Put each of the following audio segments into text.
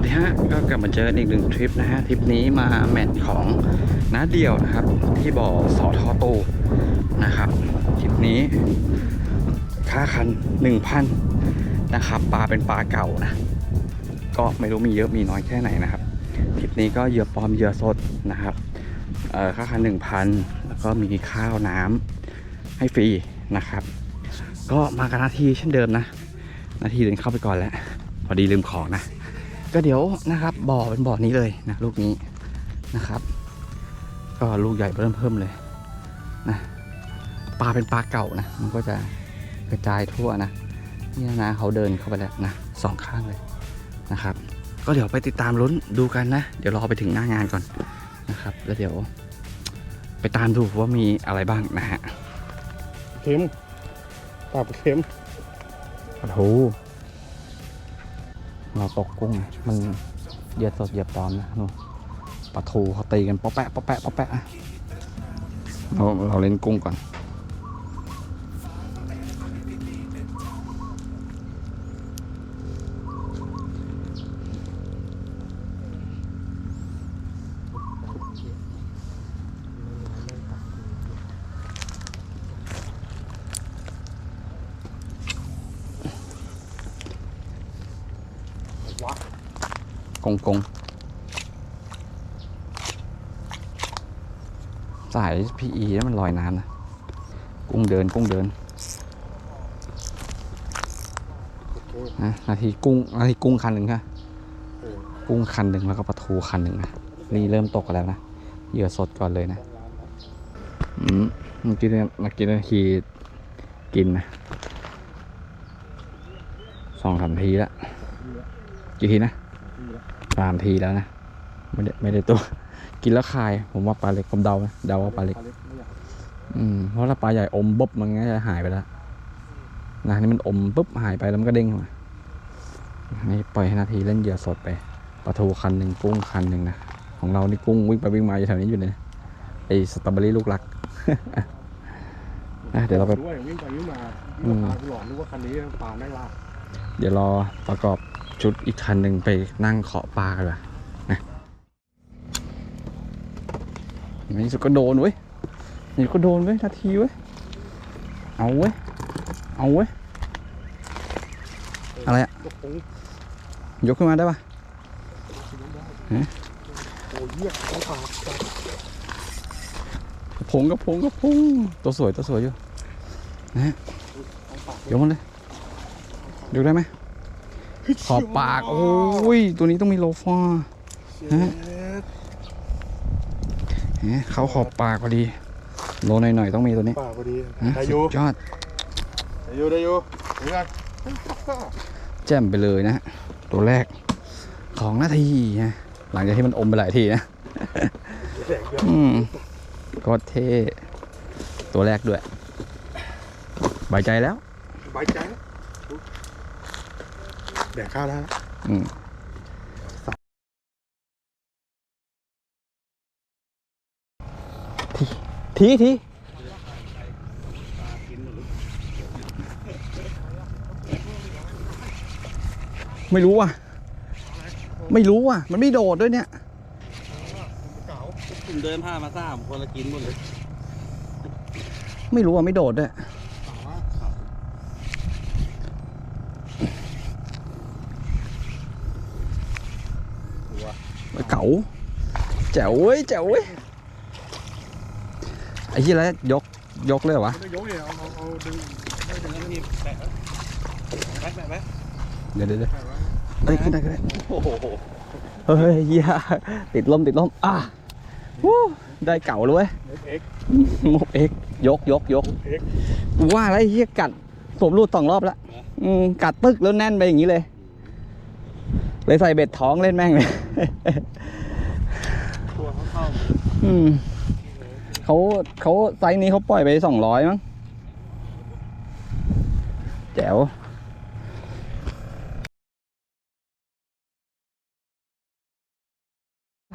วัสดีฮะก็กลับมาเจออีกหนึ่งทริปนะฮะทริปนี้มาแมทของน้าเดียวนะครับ ที่บ่อสอทอตูนะครับทริปนี้ ค่าคัน1,000นะครับปลาเป็นปลาเก่านะ ก็ไม่รู้มีเยอะมีน้อยแค่ไหนนะครับทริปนี้ก็เหยื่อปลอมเหยื่อสดนะครับเอ่อค่าคัน1,000แล้วก็มีข้าวน้ำให้ฟรีนะครับ ก็มากันนาทีเช่นเดิมนะ นาทีเดินเข้าไปก่อนแล้วพอดีลืมของนะ ก็เดี๋ยวนะครับบ่อเป็นบ่อนี้เลยนะลูกนี้นะครับ ก็ลูกใหญ่เริ่มเพิ่มเลยนะปลาเป็นปลาเก่านะ มันก็จะกระจายทั่วนะนี่นะเขาเดินเข้าไปแล้วนะสองข้างเลยนะครับ ก็เดี๋ยวไปติดตามลุ้นดูกันนะ เดี๋ยวรอไปถึงหน้างานก่อนนะครับ แล้วเดี๋ยว ไปตามดูว่ามีอะไรบ้างนะฮะเค็มปรับเค็มปลาทู เราตกกุ้ง มันเหยียดสดเหยียบตอนนะนู่นปลาทูเขาตีกันป๊อแปะป๊อแปะป๊อแปะอะเราเราเล่นกุ้งก่อน วะกงกงสายพีอีแล้วมันลอยน้ำนะกุ้งเดินกุ้งเดินโอเคนะนาทีกุ้งนาทีกุ้งคันหนึ่งค่ะเออกุ้งคันหนึ่งแล้วก็ปลาทูคันหนึ่งนะนี่เริ่มตกกันแล้วนะเหยื่อสดก่อนเลยนะอืมเมื่อกี้เนี่ยเมื่อกี้นาทีกินนะสองสามทีแล้ว กี่ทีนะสามทีแล้วนะ ไม่ได้ไม่ได้ตัว กินแล้วคาย ผมว่าปลาเล็กผมเดานะเดาว่าปลาเล็กปลาเล็กไม่อยากอืมเพราะถ้าปลาใหญ่อมปุ๊บมันก็จะหายไปแล้วนะนี่มันอมปุ๊บหายไปแล้วมันก็เด้งมานี่ปล่อยให้นาทีเล่นเหยื่อสดไปปลาทูคันหนึ่งกุ้งคันหนึ่งนะของเรานี่กุ้งวิ่งไปวิ่งมาอยู่แถวนี้อยู่เลยนะไอ้สตรอเบอรี่ลูกรักนะเดี๋ยวเราไปด้วยวิ่งไปวิ่งมาอืวิ่งมมาปลาหลอนนึกว่าคันนี้ปลาแม่งลากเดี๋ยวรอประกอบ ชุดอีกคันหนึ่งไปนั่งเคาะปลากันเลยนะนี่สุดก็โดนเว้ยนี่ก็โดนเว้ยนาทีเว้ย เอาเว้ย เอาเว้ย อะไรอะยกขึ้นมาได้ปะเหี้ยเขาปลาปลาผงกับผงกับผงตัวสวยตัวสวยอยู่นะเขาปลายกมันเลยยกได้ไหม ขอบปาก โอ้ย ตัวนี้ต้องมีโลฟาเฮ้ยเอ๊ะเขาขอบปากพอดี โลหน่อยๆต้องมีตัวนี้ปลาพอดีฮะได้อสุยู่ดยอดได้อยู่ได้อยู่เหมือนกันแจ่มไปเลยนะฮะตัวแรกของนาทีนะหลังจากที่มันอมไปหลายทีนะแดกเยอะอืมก็เท่ตัวแรกด้วยใบายใจแล้วสบายใจนะ แดกข้าวแล้วนะอืมทีทีทีไม่รู้ว่ะ ไม่รู้ว่ะ มันไม่โดดด้วยเนี่ยเก๋าผมเดินผ่านมาสามคนละกินหมดเลย ไม่รู้อะไม่โดดด้วย เก๋าว่า เก๋าแจ๋วเว้ยแจ๋วเว้ยไอ้ที่แล้วยกยกเลยเหรอวะยกเลยเอาเอาเอาดึงไม่ถึงนาทีแปะแปะแปะแปะเดี๋ยวเดี๋ยวเดี๋ยวเอ้ยขึ้นได้ขึ้นได้โอ้โหเฮ้ยเหี้ยติดลมติดลมอะวู้ได้เก่าเลยเว้ยเอ็กมกเอ็กยกยกยกเอ็กว่าแล้วไอ้เหี้ยกัดผมรูดสองรอบแล้วกัดปึ๊กแล้วแน่นไปอย่างนี้เลย เลยใส่เบ็ดท้องเล่นแม่งเลย ตัวเขาเข้าอืมเขาเขาไซส์นี้เขาปล่อยไปสองร้อยมั้งแจ๋ว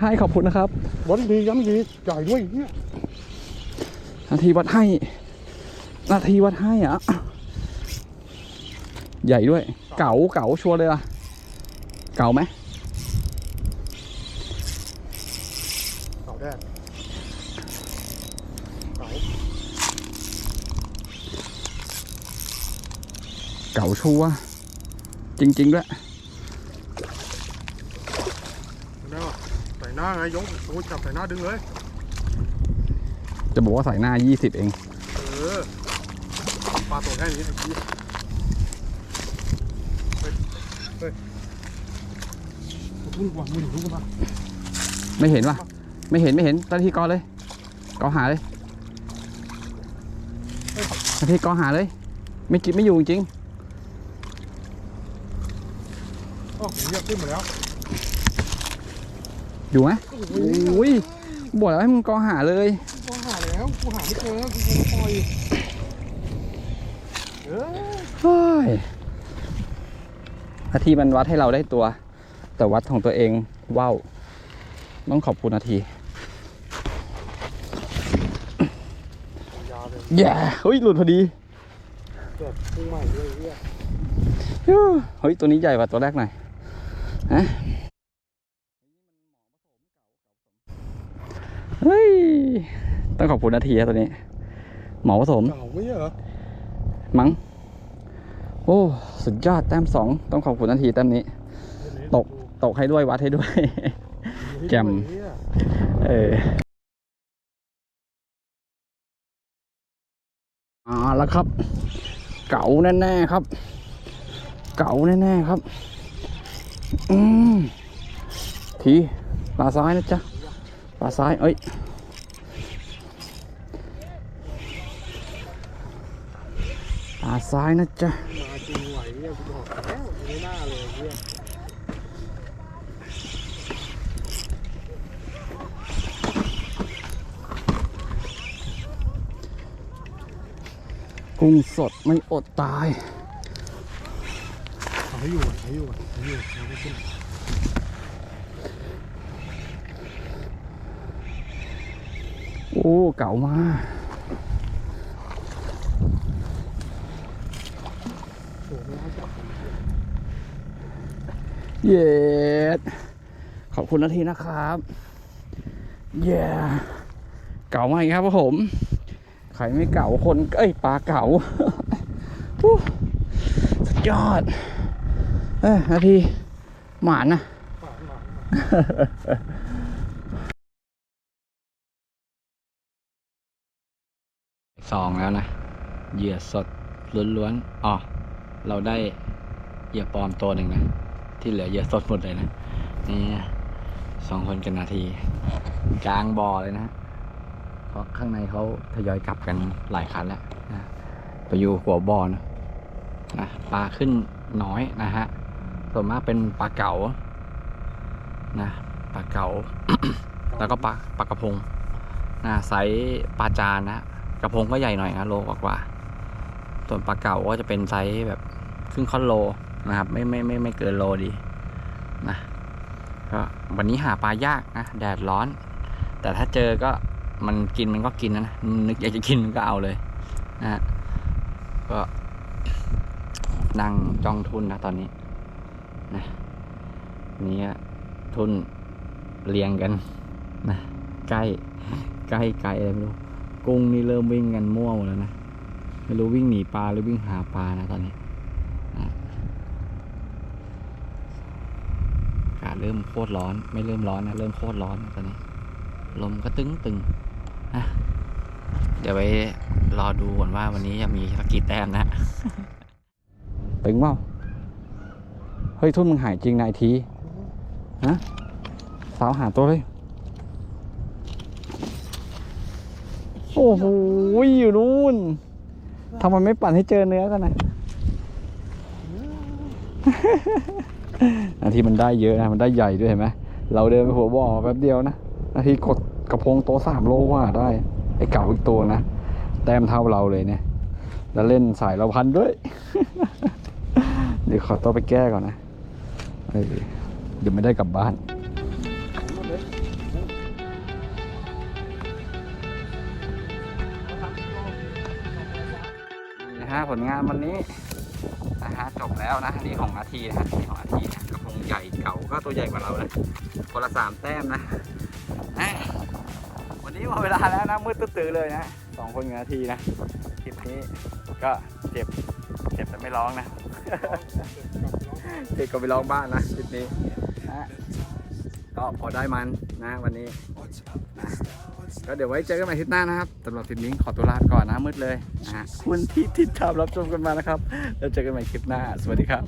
ให้ขอบคุณนะครับ วันดีย้ำดีใหญ่ด้วยเนี่ยนาทีวัดให้ นาทีวัดให้อะ ใหญ่ด้วย เก๋าเก๋าชัวร์เลยล่ะ เก๋าไหมาแดดเก๋า เก่าชัวร์จริง ๆ ด้วยได้ป่ะใส่หน้าไงยกโอ้ยจับใส่หน้าดึงเลย จะบอกว่าใส่หน้า20เอง เออปลาตัวแค่นี้ไอ้ชี้ยเฮ้ยเฮ้ยมึงวางมือถือกูมาไม่เห็นว่ะ ไม่เห็นไม่เห็นตาที่กอเลยกอหาเลยตาที่กอหาเลย ไม่กินไม่อยู่จริง อ๋อเรียกขึ้นมาแล้วอยู่ไหมโอ้ยบอกแล้วให้มึงกอหาเลยกูหาแล้วกูหาไม่เจอกูคงปล่อยเออเฮ้ยนาทีมันวัดให้เราได้ตัว แต่วัดของตัวเองว้าวต้องขอบคุณนาทียาวเลยแย่เฮ้ยหลุดพอดีเกิดพุ่งใหม่ด้วยเฮีย เฮ้ยตัวนี้ใหญ่กว่าตัวแรกหน่อย ฮะเฮ้ย ต้องขอบคุณนาทีครับตัวนี้ หมอผสม เก่าไม่ใช่เหรอมั้ง โอ้ สุดยอดแต้มสอง ต้องขอบคุณนาทีแต้มนี้ ตก ตกให้ด้วยวัดให้ด้วย แจ่ม เอออ่าแล้วครับ เก๋าแน่ๆครับ เก๋าแน่ๆครับ อืมทีปลาซ้ายนะจ๊ะปลาซ้าย เอ้ยปลาซ้ายนะจ๊ะมาจริงไหวเนี่ยกูบอกแล้วไม่น่าเลยเฮียกุ้งสดไม่อดตาย เอาให้อยู่เอาให้อยู่เอาให้อยู่เอาไม่ขึ้นโอ้เก๋ามาโอ้ไม่น่าจับเย็ดขอบคุณนาทีนะครับเย้เก่ามาอีกครับผมใครไม่เก่าคนเอ้ยปลาเก่าสุดยอด เอ้ยนาทีหมานนะสองแล้วนะ เหยื่อสดล้วนๆอ๋อเราได้เหยื่อปลอมตัวหนึ่งนะ ที่เหลือเหยื่อสดหมดเลยนะ นี่สองคนกันนาที กลางบ่อเลยนะเพราะข้างในเขาทยอยกลับกันหลายคันแล้วนะไปอยู่หัวบ่อนะนะปลาขึ้นน้อยนะฮะ ส่วนมากเป็นปลาเก๋านะปลาเก๋าแล้วก็ปลาปลากระพงนะไซส์ปลาจานนะกระพงก็ใหญ่หน่อยนะโลกว่าๆส่วนปลาเก๋าก็จะเป็นไซส์แบบครึ่งค่อนโลนะครับ ไม่ไม่ไม่ไม่เกินโลดีนะก็วันนี้หาปลายากนะแดดร้อน แต่ถ้าเจอก็มันกินมันก็กินนะนะนึกอยากจะกินมันก็เอาเลยนะฮะก็นั่งจ้องทุนนะตอนนี้ นะนี่ก็ทุนเรียงกันนะใกล้ใกล้ไกลอะไรไม่รู้กุ้งนี่เริ่มวิ่งกันมั่วหมดแล้วนะไม่รู้วิ่งหนีปลาหรือวิ่งหาปลานะตอนนี้นะอากาศเริ่มโคตรร้อน ไม่เริ่มร้อนนะเริ่มโคตรร้อนนะตอนนี้ ลมก็ตึงตึงนะเดี๋ยวไปรอดูก่อนว่าวันนี้จะมีสักกี่แต้มนะ ตึงเปล่า เฮ้ย ทุ่นมึงหายจริงนายทีฮะสาวหาตัวเลย โอ้โห อยู่นู่นทำไมไม่ปั่นให้เจอเนื้อกันนะนาทีมันได้เยอะนะ มันได้ใหญ่ด้วยเห็นไหมเราเดินไปหัวบ่อแป๊บเดียวนะ นาทีกดกระพงตัวสามโลกว่าได้ ไอ้เก่าอีกตัวนะ แต้มเท่าเราเลยเนี่ย แล้วเล่นสายเราพันด้วย เดี๋ยวขอตัวไปแก้ก่อนนะ เดี๋ยวไม่ได้กลับบ้าน นะฮะผลงานวันนี้นะฮะจบแล้วนะนี่ของนาทีนะฮะนี่ของนาทีนะกระพงใหญ่เก่าก็ตัวใหญ่กว่าเรานะคนละสามแต้มนะวันนี้หมดเวลาแล้วนะมืดตื้อเลยนะสองคนกับนาทีนะคลิปนี้ก็เจ็บ เจ็บแต่ไม่ร้องนะ เด็กก็ไปร้องบ้านนะคลิปนี้นะก็พอได้มันนะวันนี้นะก็เดี๋ยวไว้เจอกันใหม่ทิศหน้านะครับสำหรับคลิปนี้ขอตัวลาไปก่อนนะมืดเลยนะฮะคุณที่ติดตามรับชมกันมานะครับแล้วเจอกันใหม่คลิปหน้า สวัสดีครับ